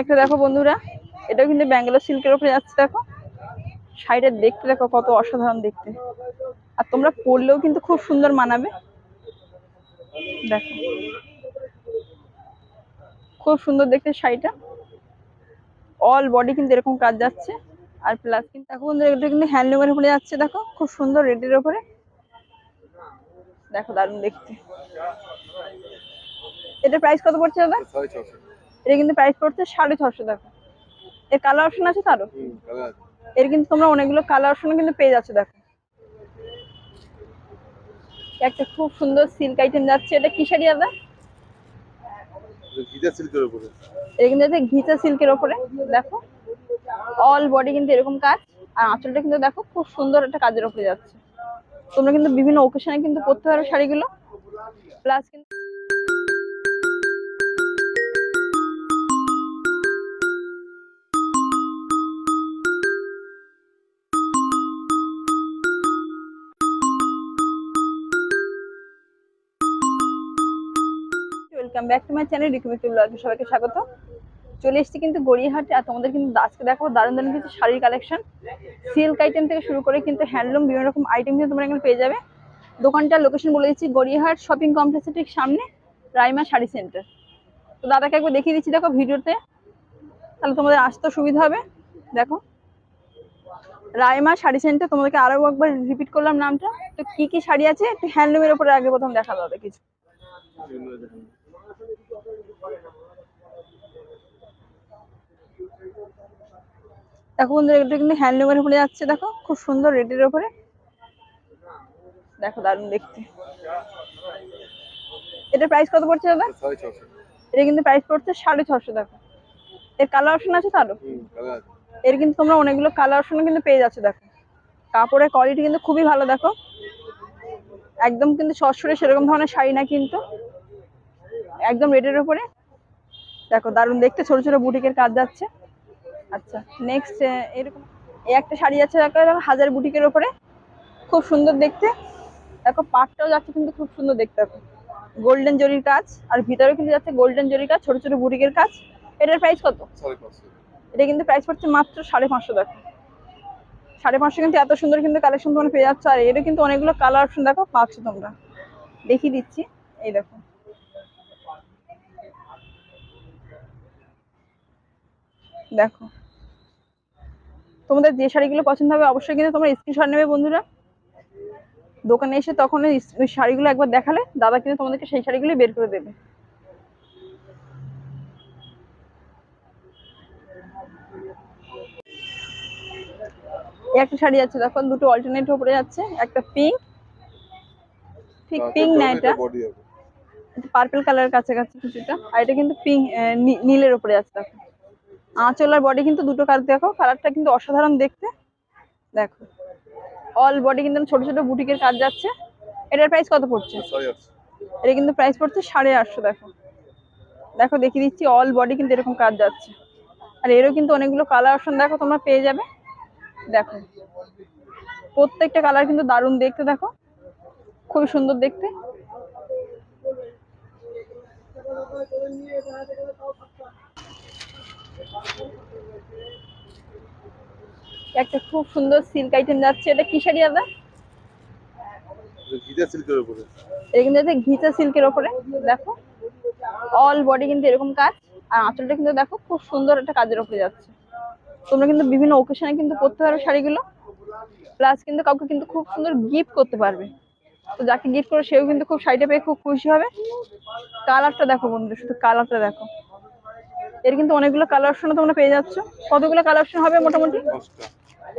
একটা দেখো বন্ধুরা এটাও কিন্তু ব্যাঙ্গালোর সিল্কের উপরে যাচ্ছে দেখো। শাড়িটা দেখতে দেখো কত অসাধারণ দেখতে। আর তোমরা পরলেও কিন্তু খুব সুন্দর মানাবে। দেখো। খুব সুন্দর দেখতে শাড়িটা। অল বডি কিন্তু এরকম কাজ যাচ্ছে। আর প্লাস কিন্তু দেখো বন্ধুরা এটা কিন্তু হ্যান্ডলুমের উপরে যাচ্ছে দেখো। খুব সুন্দর রেডের উপরে। দেখো দারুণ দেখতে। এটা প্রাইস কত পড়ছে দাদা? এটা কিন্তু প্রাইস পড়ছে সাড়ে ছশো দেখো এর কালার অপশন আছে তারও? আছে। এর কিন্তু তোমরা অনেকগুলো কালার অপশন কিন্তু পেয়ে যাচ্ছে দেখো। একটা খুব সুন্দর সিল্ক আইটেম যাচ্ছে এটা কি শাড়ি দাদা? গিজার সিল্কের উপরে। এটা কিন্তু যাচ্ছে ঘিচা সিল্কের ওপরে দেখো। অল বডি কিন্তু এরকম কাজ আর আঁচলটা কিন্তু দেখো খুব সুন্দর একটা কাজের ওপরে যাচ্ছে। তোমরা কিন্তু বিভিন্ন ওকেশনে কিন্তু পরতে পারো শাড়িগুলো। প্লাস কিন্তু ব্যাক টু মাই চ্যানেল ব্লগে সবাইকে স্বাগত। চলে এসেছি কিন্তু গড়িয়াহাটে, আর তোমাদের কিন্তু আজকে দেখাবো দারুণ দারুণ কিছু শাড়ির কালেকশন সিল্ক আইটেম থেকে শুরু করে কিন্তু হ্যান্ডলুম বিভিন্ন রকম আইটেম কিন্তু তোমরা এখানে পেয়ে যাবে। দোকানটার লোকেশন বলে দিচ্ছি, গড়িয়াহাট শপিং কমপ্লেক্সের ঠিক সামনে রাইমা শাড়ি সেন্টার তো দাদাকে একবার দেখিয়ে দিচ্ছি, দেখো ভিডিওতে। তাহলে তোমাদের আসতে সুবিধা হবে। দেখো। রাইমা শাড়ি সেন্টার তোমাদেরকে আরও একবার রিপিট করলাম নামটা। তো কি কি শাড়ি আছে? একটু হ্যান্ডলুমের উপরে আগে প্রথম দেখা দাও কিছু। দেখো বন্ধুরা এটা কিন্তু হ্যান্ডলুমের উপরে যাচ্ছে দেখো খুব সুন্দর রেডের উপরে। দেখো দারুণ দেখতে। এটা প্রাইস কত পড়ছে দাদা? এটা কিন্তু প্রাইস পড়ছে সাড়ে ছশো দেখো এর কালার অপশন আছে তারও? এর কিন্তু তোমরা অনেকগুলো কালার অপশন কিন্তু পেয়ে যাচ্ছে দেখো। কাপড়ের কোয়ালিটি কিন্তু খুবই ভালো দেখো। একদম কিন্তু সরাসরি সেরকম ধরনের শাড়ি না কিন্তু। একদম রেডের উপরে। দেখো দারুণ দেখতে ছোট ছোট বুটিকের কাজ যাচ্ছে। আচ্ছা নেক্সট এরকম এই একটা শাড়ি আছে দেখো দেখো হাজার বুটিকের উপরে। খুব সুন্দর দেখতে। দেখো পাটটাও যাচ্ছে কিন্তু খুব সুন্দর দেখতে দেখো। গোল্ডেন জরির কাজ আর ভিতরেও কিন্তু যাচ্ছে গোল্ডেন জরির কাজ ছোট ছোট বুটিকের কাজ। এটার প্রাইস কত? এটা কিন্তু প্রাইস পড়ছে মাত্র সাড়ে পাঁচশো দেখো। সাড়ে পাঁচশো কিন্তু এত সুন্দর কিন্তু কালেকশন তোমরা পেয়ে যাচ্ছ। আর এটা কিন্তু অনেকগুলো কালার অপশন দেখো পাচ্ছ তোমরা। দেখিয়ে দিচ্ছি এই দেখো। দেখো। তোমাদের যে শাড়িগুলো পছন্দ হবে অবশ্যই কিন্তু তোমরা স্ক্রিনশট নেবে বন্ধুরা। দোকানে এসে তখন ওই শাড়িগুলো একবার দেখালে দাদা কিন্তু তোমাদেরকে সেই শাড়িগুলোই বের করে দেবে। একটা শাড়ি আছে দেখো দুটো অল্টারনেট উপরে যাচ্ছে একটা পিঙ্ক ঠিক পিঙ্ক না এটা? পার্পল কালারের কাছাকাছি কিছুটা আর এটা কিন্তু পিঙ্ক নীলের উপরে আছে দেখো। আঁচল আর বডি কিন্তু দুটো কালার দেখো কালারটা কিন্তু অসাধারণ দেখতে। দেখো অল বডি কিন্তু ছোট ছোট বুটিকের কাজ যাচ্ছে। এটার প্রাইস কত পড়ছে? এটা কিন্তু প্রাইস পড়ছে সাড়ে আটশো দেখো। দেখো দেখিয়ে দিচ্ছি অল বডি কিন্তু এরকম কাজ যাচ্ছে। আর এরও কিন্তু অনেকগুলো কালার অপশন দেখো তোমরা পেয়ে যাবে। দেখো প্রত্যেকটা কালার কিন্তু দারুণ দেখতে দেখো। খুবই সুন্দর দেখতে। একটা খুব সুন্দর সিল্ক আইটেম যাচ্ছে এটা কি শাড়ি দাদা এটা সিল্কের উপরে। এটা কিন্তু যাচ্ছে ঘিচা সিল্কের ওপরে দেখো। অল বডি কিন্তু এরকম কাজ আর আঁচলটা কিন্তু দেখো খুব সুন্দর একটা কাজের ওপরে যাচ্ছে। তোমরা কিন্তু বিভিন্ন ওকেশনে কিন্তু পরতে পারো শাড়িগুলো প্লাস কিন্তু কাউকে কিন্তু খুব সুন্দর গিফট করতে পারবে। তো যাকে গিফট করে সেও কিন্তু খুব শাড়িটা পেয়ে খুব খুশি হবে। কালারটা দেখো বন্ধু শুধু কালারটা দেখো। এর কিন্তু অনেকগুলো কালার অপশন তোমরা পেয়ে যাচ্ছ। কতগুলো কালার অপশন হবে মোটামুটি?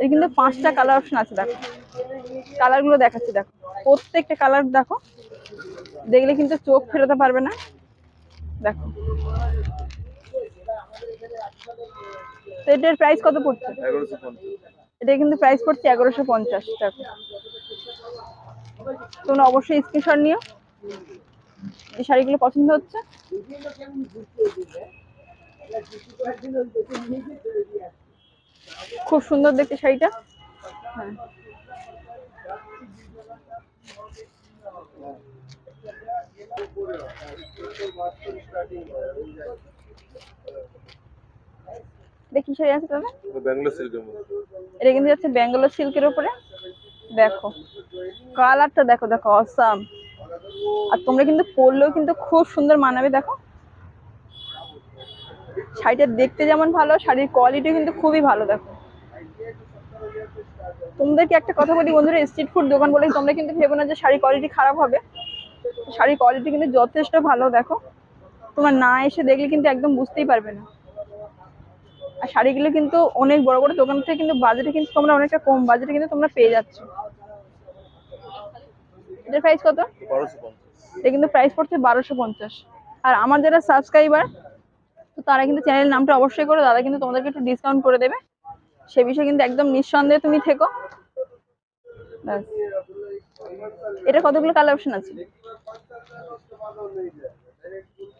এর কিন্তু পাঁচটা কালার অপশন আছে দেখো। কালারগুলো দেখাচ্ছি দেখো। প্রত্যেকটা কালার দেখো। দেখলে কিন্তু চোখ ফেরাতে পারবে না। দেখো। তো এটার প্রাইস কত পড়ছে? এটা কিন্তু প্রাইস পড়ছে এগারোশো পঞ্চাশ টাকা। তোমরা অবশ্যই স্ক্রিনশট নিও। এই শাড়িগুলো পছন্দ হচ্ছে? খুব সুন্দর দেখতে শাড়িটা। হ্যাঁ। কি শাড়ি আছে দাদা ব্যাঙ্গালোর সিল্কের এটা কিন্তু যাচ্ছে ব্যাঙ্গালোর সিল্কের উপরে। দেখো কালারটা দেখো দেখো অসাম আর তোমরা কিন্তু পরলেও কিন্তু খুব সুন্দর মানাবে দেখো। শাড়িটা দেখতে যেমন ভালো শাড়ির কোয়ালিটি কিন্তু খুবই ভালো দেখো। তোমাদেরকে একটা কথা বলি বন্ধুরা স্ট্রিট ফুড দোকান বলে তোমরা কিন্তু ভেবো না যে শাড়ির কোয়ালিটি খারাপ হবে। শাড়ির কোয়ালিটি কিন্তু যথেষ্ট ভালো দেখো। তোমার না এসে দেখলে কিন্তু একদম বুঝতেই পারবে না। আর শাড়িগুলো কিন্তু অনেক বড় বড় দোকান থেকে কিন্তু বাজারে কিন্তু তোমরা অনেকটা কম বাজারে কিন্তু তোমরা পেয়ে যাচ্ছ। এটার প্রাইস কত? এটা কিন্তু প্রাইস পড়ছে বারোশো পঞ্চাশ। আর আমার যারা সাবস্ক্রাইবার তো তারা কিন্তু চ্যানেলের নামটা অবশ্যই করে দাদা কিন্তু তোমাদেরকে একটু ডিসকাউন্ট করে দেবে। সে বিষয়ে কিন্তু একদম নিঃসন্দেহে তুমি থেকো। ব্যাস। এটা কতগুলো কালার অপশন আছে?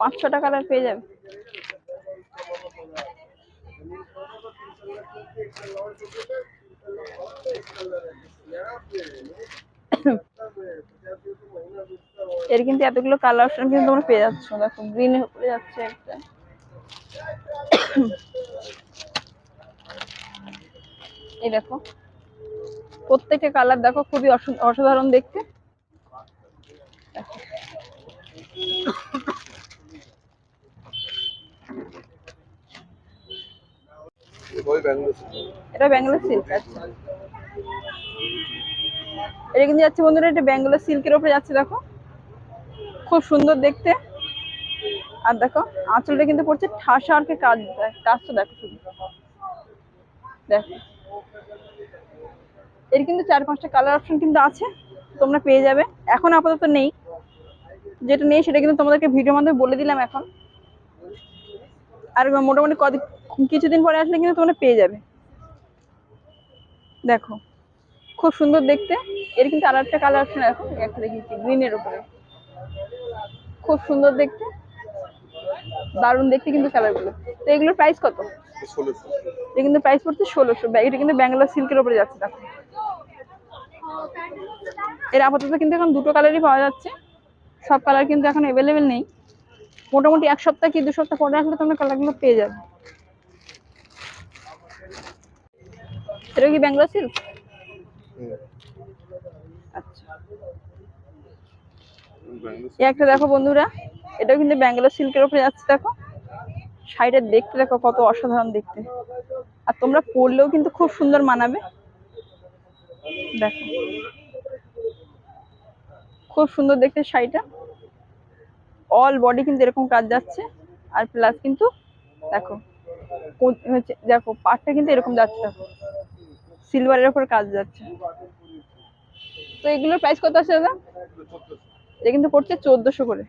পাঁচ ছটা কালার পেয়ে যাবে। এর কিন্তু এতগুলো কালার অপশন কিন্তু তোমরা পেয়ে যাচ্ছ। দেখো গ্রিন উপরে যাচ্ছে একটা। এই দেখো। প্রত্যেকটা কালার দেখো, খুবই অসু- অসাধারণ দেখতে। এটা ব্যাঙ্গালোর সিল্ক আচ্ছা। এটা কিন্তু যাচ্ছে বন্ধুরা, এটা ব্যাঙ্গালোর সিল্কের উপরে যাচ্ছে, দেখো। খুব সুন্দর দেখতে। আর দেখো, আঁচলটা কিন্তু পড়ছে ঠাসা আর কাজ, কাজটা দেখো শুধু। দেখো। এর কিন্তু চার পাঁচটা কালার অপশন কিন্তু আছে, তোমরা পেয়ে যাবে। এখন আপাতত নেই। যেটা নেই সেটা কিন্তু তোমাদেরকে ভিডিওর মাধ্যমে বলে দিলাম এখন। আর মোটামুটি কদিন, কিছুদিন পরে আসলে কিন্তু তোমরা পেয়ে যাবে। দেখো, খুব সুন্দর দেখতে। এর কিন্তু আর একটা কালার অপশন এখন একটা দেখিয়েছি গ্রিনের উপরে। খুব সুন্দর দেখতে। দারুণ দেখতে কিন্তু কালারগুলো। তো এগুলোর প্রাইস কত? এটা কিন্তু প্রাইস পড়ছে ষোলোশো। এটা কিন্তু ব্যাঙ্গালোর সিল্কের উপরে যাচ্ছে দেখো। এর আপাতত কিন্তু এখন দুটো কালারই পাওয়া যাচ্ছে। সব কালার কিন্তু এখন অ্যাভেলেবেল নেই। মোটামুটি এক সপ্তাহ কি দু সপ্তাহ পরে আসলে তোমরা কালারগুলো পেয়ে যাবে। এটা কি ব্যাঙ্গালোর সিল্ক আচ্ছা। একটা দেখো বন্ধুরা। এটাও কিন্তু ব্যাঙ্গালোর সিল্কের উপরে যাচ্ছে, দেখো। শাড়িটা দেখতে, দেখো, কত অসাধারণ দেখতে। আর তোমরা পরলেও কিন্তু খুব সুন্দর মানাবে। দেখো। খুব সুন্দর দেখতে শাড়িটা। অল বডি কিন্তু এরকম কাজ যাচ্ছে। আর প্লাস কিন্তু, দেখো দেখো, পাটটা কিন্তু এরকম যাচ্ছে, দেখো। সিলভারের উপর কাজ যাচ্ছে। তো এগুলোর প্রাইস কত আছে দাদা? এটা কিন্তু পড়ছে চোদ্দশো করে।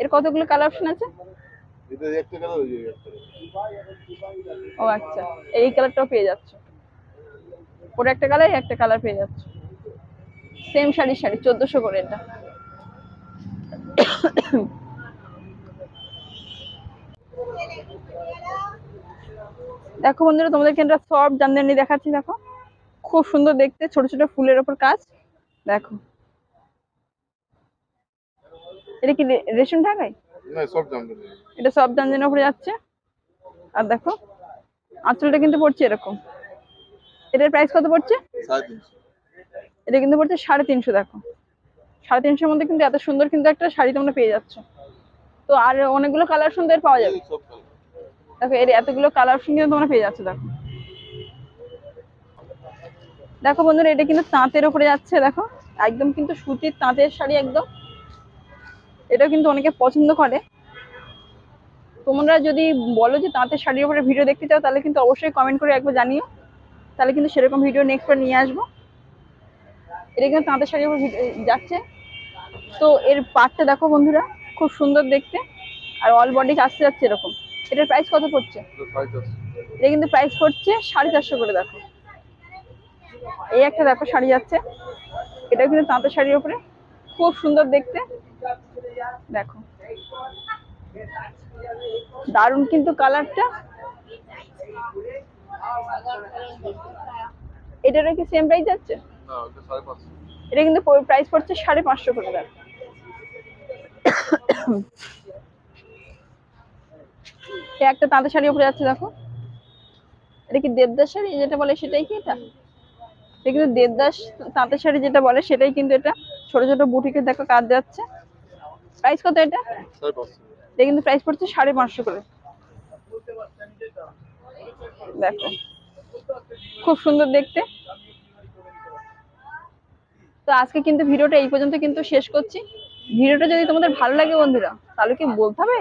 এর কতগুলো কালার অপশন আছে? ও আচ্ছা এই কালারটাও পেয়ে যাচ্ছ। ওটা একটা কালার একটা কালার পেয়ে যাচ্ছ। সেম শাড়ি শাড়ি চোদ্দশো করে এটা। দেখো বন্ধুরা তোমাদেরকে সব জামদানি দেখাচ্ছি দেখো। খুব সুন্দর দেখতে ছোট ছোট ফুলের ওপর কাজ। দেখো। এটা কি রে- রেশম ঢাকায়? না সব জামদানি। এটা সব জামদানির উপরে যাচ্ছে। আর দেখো আঁচলটা কিন্তু পড়ছে এরকম। এটার প্রাইস কত পড়ছে? এটা কিন্তু পড়ছে সাড়ে তিনশো দেখো। সাড়ে তিনশোর মধ্যে কিন্তু এত সুন্দর কিন্তু একটা শাড়ি তোমরা পেয়ে যাচ্ছ। তো আর অনেকগুলো কালার সুন্দর পাওয়া যাবে। দেখো এর এতগুলো কালার কিন্তু তোমরা পেয়ে যাচ্ছ দেখো। দেখো বন্ধুরা এটা কিন্তু তাঁতের উপরে যাচ্ছে দেখো। একদম কিন্তু সুতির তাঁতের শাড়ি একদম। এটা কিন্তু অনেকে পছন্দ করে। তোমরা যদি বলো যে তাঁতের শাড়ির উপরে ভিডিও দেখতে চাও, তাহলে কিন্তু অবশ্যই কমেন্ট করে একবার জানিও। তাহলে কিন্তু সেরকম ভিডিও নেক্সট নিয়ে আসব। এটা কিন্তু তাঁতের শাড়ির উপর যাচ্ছে। তো এর পাটটা দেখো বন্ধুরা, খুব সুন্দর দেখতে। আর অল বডি আসতে যাচ্ছে এরকম। এটার প্রাইস কত পড়ছে? এটা এটা কিন্তু প্রাইস পড়ছে সাড়ে চারশো করে, দেখো। এই একটা দেখো, শাড়ি যাচ্ছে। এটা কিন্তু তাঁতের শাড়ির উপরে। খুব সুন্দর দেখতে। দেখো। দারুণ কিন্তু কালারটা। এটারও কি সেম প্রাইস যাচ্ছে? এটা কিন্তু প্রাইস পড়ছে সাড়ে পাঁচশো করে দেখো। একটা তাঁতের শাড়ি উপরে যাচ্ছে দেখো। এটা কি দেবদাস শাড়ি যেটা বলে সেটাই কি এটা? এটা কিন্তু দেবদাস তাঁতের শাড়ি যেটা বলে সেটাই কিন্তু এটা। ছোট ছোট বুটিকে দেখো কাজ যাচ্ছে। প্রাইস কত এটা? এটা কিন্তু প্রাইস পড়ছে সাড়ে পাঁচশো করে। দেখো। খুব সুন্দর দেখতে। তো আজকে কিন্তু ভিডিওটা এই পর্যন্ত কিন্তু শেষ করছি। ভিডিওটা যদি তোমাদের ভালো লাগে বন্ধুরা তাহলে কি বলতে হবে?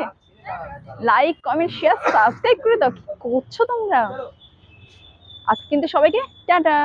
লাইক কমেন্ট শেয়ার সাবস্ক্রাইব করে দাও। কি করছ তোমরা? আজকে কিন্তু সবাইকে টাটা।